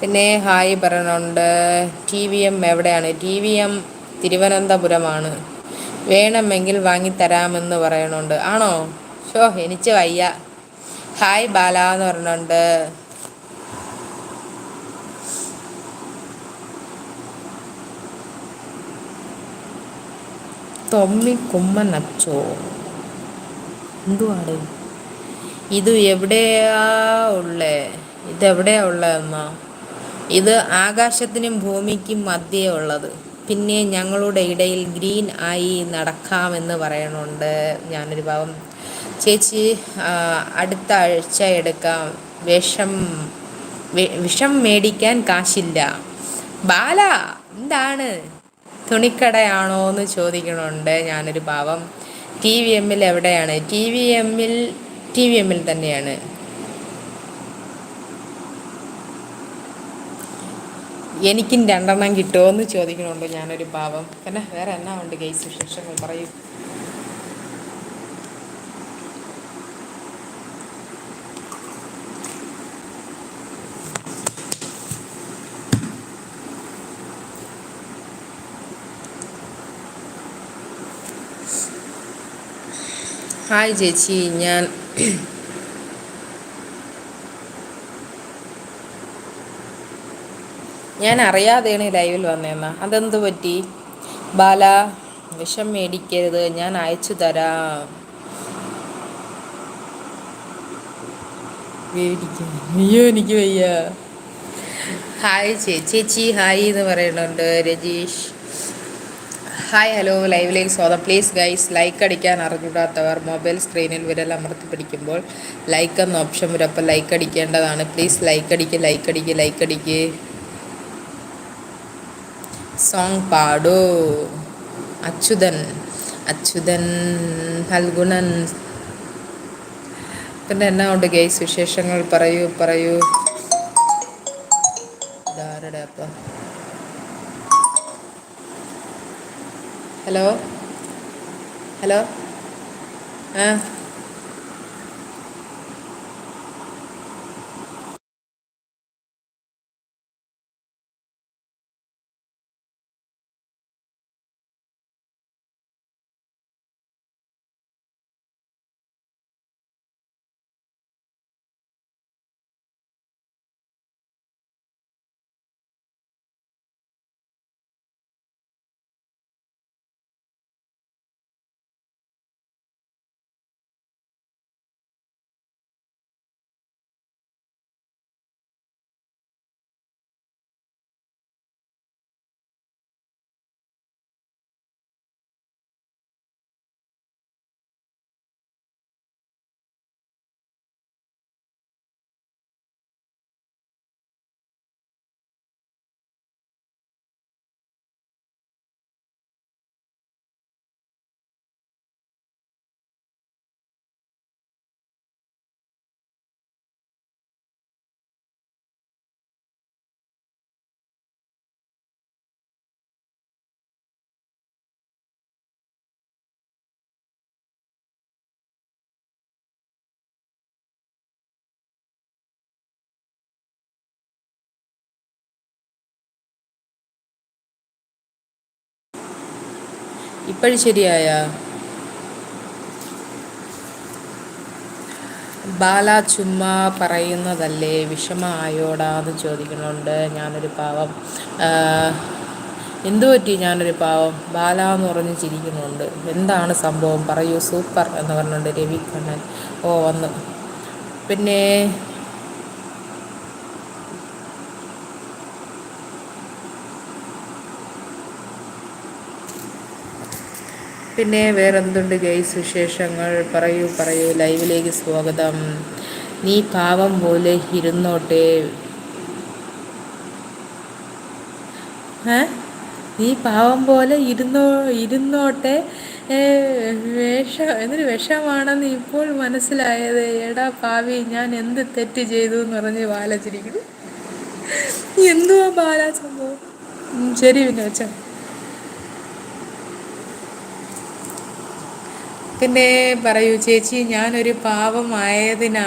പിന്നെ ഹായ് പറയണുണ്ട് T V M എവിടെയാണ്? ടി വി എം തിരുവനന്തപുരമാണ്. വേണമെങ്കിൽ വാങ്ങിത്തരാമെന്ന് പറയണുണ്ട്. ആണോ? ഷോ എനിക്ക് വയ്യ. ഹായ് ബാല എന്ന് പറഞ്ഞുണ്ട്. തൊമ്മി കുമ്മൻ അച്ചോ. എന്തുവാണ്? ഇത് എവിടെയാ ഉള്ളേ? ഇതെവിടെയാ ഉള്ളതെന്നാ? ഇത് ആകാശത്തിനും ഭൂമിക്കും മധ്യേ ഉള്ളത്. പിന്നെ ഞങ്ങളുടെ ഇടയിൽ ഗ്രീൻ ആയി നടക്കാമെന്ന് പറയണുണ്ട്. ഞാനൊരു ഭാവം ചേച്ചി അടുത്ത ആഴ്ച എടുക്കാം. വിഷം വിഷം മേടിക്കാൻ കാശില്ല. ബാല എന്താണ്? തുണിക്കടയാണോ എന്ന് ചോദിക്കണുണ്ട് ഞാനൊരു പാവം. ടി വി എമ്മിൽ എവിടെയാണ്? ടി വി എമ്മിൽ ടി വി എമ്മിൽ തന്നെയാണ്. എനിക്കും രണ്ടെണ്ണം കിട്ടുമോ എന്ന് ചോദിക്കണുണ്ട് ഞാനൊരു പാവം. പിന്നെ വേറെ എന്നാ ഉണ്ട് കേസ് വിശേഷങ്ങൾ? പറയും. ഹായ് ചേച്ചി. ഞാൻ ഞാൻ അറിയാതെയാണ് ലൈവിൽ വന്നേന്നാ അതെന്ത് പറ്റി? ബാല വിഷം മേടിക്കരുത്. ഞാൻ അയച്ചു തരാം. അയ്യോ എനിക്ക് വയ്യ. ഹായ് ചേച്ചി. ഹായ് എന്ന് പറയുന്നുണ്ട് രജീഷ്. Hi hello. ലൈവിലേക്ക് സ്വാഗതം. പ്ലീസ് ഗൈസ് ലൈക്ക് അടിക്കാൻ അറിഞ്ഞൂടാത്തവർ മൊബൈൽ സ്ക്രീനിൽ വിരൽ അമർത്തി പിടിക്കുമ്പോൾ ലൈക്ക് എന്ന ഓപ്ഷൻ വരും അപ്പോൾ ലൈക്ക് അടിക്കേണ്ടതാണ്. പ്ലീസ് ലൈക്ക് അടിക്ക് ലൈക്ക് അടിക്ക് ലൈക്ക് അടിക്ക്. സോങ് പാടോ. അച്യുതൻ അച്യുതൻ ഫൽഗുണൻ പിന്നെ എന്നാ ഉണ്ട് ഗെയ്സ് വിശേഷങ്ങൾ പറയൂ പറയൂ. ധാരട അപ്പം? ഹലോ? ഹലോ? ആ. ഇപ്പോഴും ശരിയായ ബാല ചുമ്മാ പറയുന്നതല്ലേ? വിഷമമായോടാന്ന് ചോദിക്കുന്നുണ്ട് ഞാനൊരു പാവം. എന്തു പറ്റി ഞാനൊരു പാവം? ബാല എന്ന് പറഞ്ഞ് ചിരിക്കുന്നുണ്ട്. എന്താണ് സംഭവം? പറയൂ. സൂപ്പർ എന്ന് പറഞ്ഞുകൊണ്ട് രവി കണ്ണൻ ഓ വന്നു. പിന്നെ പിന്നെ വേറെന്തുണ്ട് ഗെയ്സ് വിശേഷങ്ങൾ? പറയൂ പറയൂ. ലൈവിലേക്ക് സ്വാഗതം. നീ പാവം പോലെ ഇരുന്നോട്ടെ. നീ പാവം പോലെ ഇരുന്നോ ഇരുന്നോട്ടെ. വേഷം എന്തൊരു വിഷമാണെന്ന് ഇപ്പോൾ മനസ്സിലായത്. എടാ പാവി ഞാൻ എന്ത് തെറ്റ് ചെയ്തു എന്ന് പറഞ്ഞ് ബാലച്ചിരിക്കുന്നു എന്തുവാ ബാല സംഭവം? ശരി പിന്നെ വെച്ചാൽ പിന്നെ പറയൂ ചേച്ചി ഞാനൊരു പാവമായതിനാ